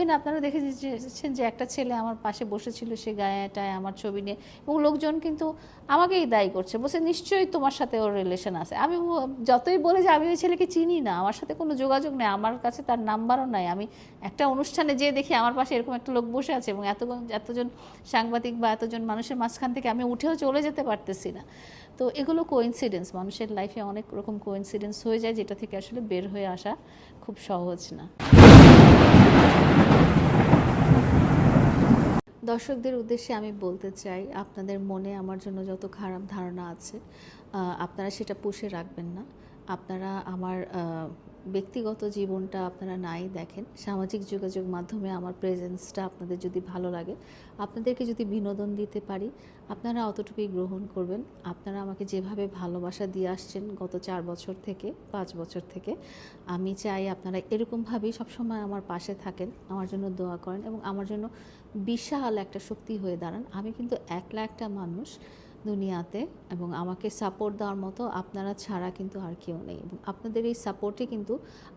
Even আপনারা দেখেছেন যে একটা ছেলে আমার পাশে বসেছিল সে গায়েটায় আমার ছবি নিয়ে এবং লোকজন কিন্তু আমাকেই দায়ী করছে। বলছে, নিশ্চয়ই তোমার সাথে ওর রিলেশন আছে। আমি যতই বলে যে, আমি ওই ছেলেকে চিনি না, আমার সাথে কোনো যোগাযোগ নেই, আমার কাছে তার নাম্বারও নাই। আমি একটা অনুষ্ঠানে যেয়ে দেখি আমার পাশে এরকম একটা লোক বসে আছে এবং এত এতজন সাংবাদিক বা এতজন মানুষের মাঝখান থেকে আমি উঠেও চলে যেতে পারতেছি না। তো এগুলো কোইন্সিডেন্স মানুষের লাইফে অনেক রকম কোইন্সিডেন্স হয়ে যায় যেটা থেকে আসলে বের হয়ে আসা খুব সহজ না। দর্শকদের উদ্দেশ্যে আমি বলতে চাই, আপনাদের মনে আমার জন্য যত খারাপ ধারণা আছে আপনারা সেটা পুষে রাখবেন না। আপনারা আমার ব্যক্তিগত জীবনটা আপনারা নাই দেখেন, সামাজিক যোগাযোগ মাধ্যমে আমার প্রেজেন্সটা আপনাদের যদি ভালো লাগে, আপনাদেরকে যদি বিনোদন দিতে পারি, আপনারা অতটুকুই গ্রহণ করবেন। আপনারা আমাকে যেভাবে ভালোবাসা দিয়ে আসছেন গত চার বছর থেকে, পাঁচ বছর থেকে, আমি চাই আপনারা এরকমভাবেই সবসময় আমার পাশে থাকেন, আমার জন্য দোয়া করেন এবং আমার জন্য বিশাল একটা শক্তি হয়ে দাঁড়ান। আমি কিন্তু একলা একটা মানুষ দুনিয়াতে এবং আমাকে সাপোর্ট দেওয়ার মতো আপনারা ছাড়া কিন্তু আর কেউ নেই এবং আপনাদের এই সাপোর্টে কিন্তু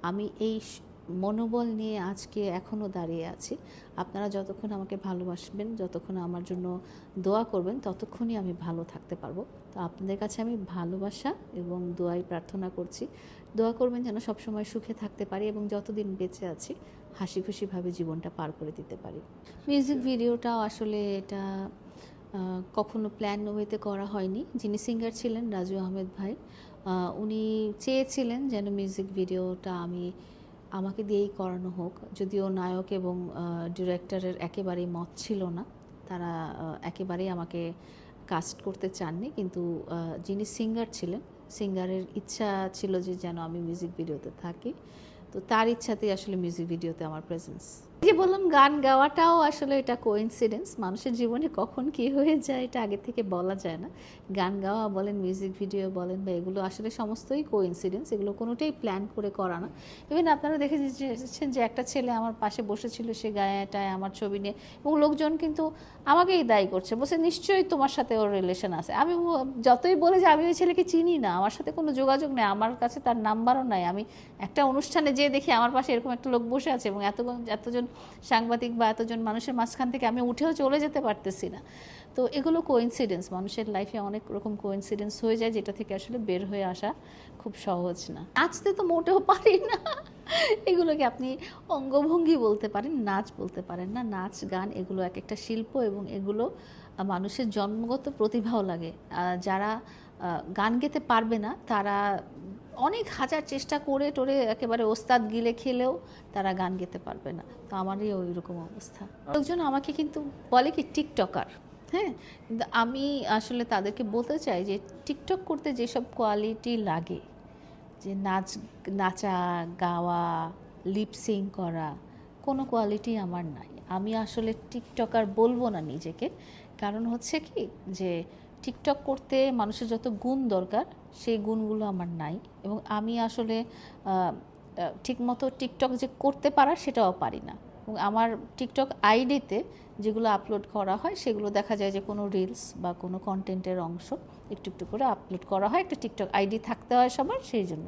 আমি এই মনোবল নিয়ে আজকে এখনও দাঁড়িয়ে আছি। আপনারা যতক্ষণ আমাকে ভালোবাসবেন যতক্ষণ আমার জন্য দোয়া করবেন ততক্ষণই আমি ভালো থাকতে পারব। তো আপনাদের কাছে আমি ভালোবাসা এবং দোয়াই প্রার্থনা করছি। দোয়া করবেন যেন সবসময় সুখে থাকতে পারি এবং যতদিন বেঁচে আছি হাসি খুশিভাবে জীবনটা পার করে দিতে পারি। মিউজিক ভিডিওটাও আসলে এটা কখনো প্ল্যান ওয়েতে করা হয়নি। যিনি সিঙ্গার ছিলেন রাজু আহমেদ ভাই উনি চেয়েছিলেন যেন মিউজিক ভিডিওটা আমি, আমাকে দিয়েই করানো হোক। যদিও নায়ক এবং ডিরেক্টরের একেবারেই মত ছিল না। তারা একেবারেই আমাকে কাস্ট করতে চাননি। কিন্তু যিনি সিঙ্গার ছিলেন সিঙ্গারের ইচ্ছা ছিল যে যেন আমি মিউজিক ভিডিওতে থাকি। তো তার ইচ্ছাতেই আসলে মিউজিক ভিডিওতে আমার প্রেজেন্স যে বললাম গান গাওয়াটাও আসলে এটা কোইন্সিডেন্স মানুষের জীবনে কখন কি হয়ে যায় এটা আগে থেকে বলা যায় না। গান গাওয়া বলেন মিউজিক ভিডিও বলেন বা এগুলো আসলে সমস্তই কোইন্সিডেন্স এগুলো কোনোটাই প্ল্যান করে করা না। ইভেন আপনারা দেখেছেন যে একটা ছেলে আমার পাশে বসেছিল, সে গায়েটায় আমার ছবি নিয়ে এবং লোকজন কিন্তু আমাকেই দায়ী করছে। বলছে, নিশ্চয়ই তোমার সাথে ওর রিলেশন আছে। আমি যতই বলে যে, আমি ওই ছেলেকে চিনি না, আমার সাথে কোনো যোগাযোগ নেই, আমার কাছে তার নাম্বারও নাই। আমি একটা অনুষ্ঠানে যেয়ে দেখি আমার পাশে এরকম একটা লোক বসে আছে এবং এত এতজন সাংবাদিক বা এতজন মানুষের মাঝখান থেকে আমি উঠেও চলে যেতে পারতেছি না। তো এগুলো কোইন্সিডেন্স মানুষের লাইফে অনেক রকম কোইন্সিডেন্স হয়ে যায় যেটা থেকে আসলে বের হয়ে আসা খুব সহজ না। নাচতে তো মোটেও পারি না। এগুলোকে আপনি অঙ্গভঙ্গি বলতে পারেন, নাচ বলতে পারেন না। নাচ, গান এগুলো এক একটা শিল্প এবং এগুলো মানুষের জন্মগত প্রতিভাও লাগে। যারা গান গেতে পারবে না, তারা অনেক হাজার চেষ্টা করে টোরে একেবারে ওস্তাদ গিলে খেলেও তারা গান গেতে পারবে না। তো আমারই ওই রকম অবস্থা। লোকজন আমাকে কিন্তু বলে কি টিকটকার। হ্যাঁ? কিন্তু আমি আসলে তাদেরকে বলতে চাই যে টিকটক করতে যেসব কোয়ালিটি লাগে, যে নাচ, নাচা, গাওয়া লিপসিং করা, কোনো কোয়ালিটি আমার নাই। আমি আসলে টিকটকার বলব না নিজেকে। কারণ হচ্ছে কি যে টিকটক করতে মানুষের যত গুণ দরকার, সেই গুণগুলো আমার নাই। এবং আমি আসলে ঠিকমতো টিকটক যে করতে পারার সেটাও পারি না। এবং আমার টিকটক আইডিতে যেগুলো আপলোড করা হয়, সেগুলো দেখা যায় যে কোনো রিলস বা কোনো কন্টেন্টের অংশ একটু একটু করে আপলোড করা হয়। একটা টিকটক আইডি থাকতে হয় সবার, সেই জন্য।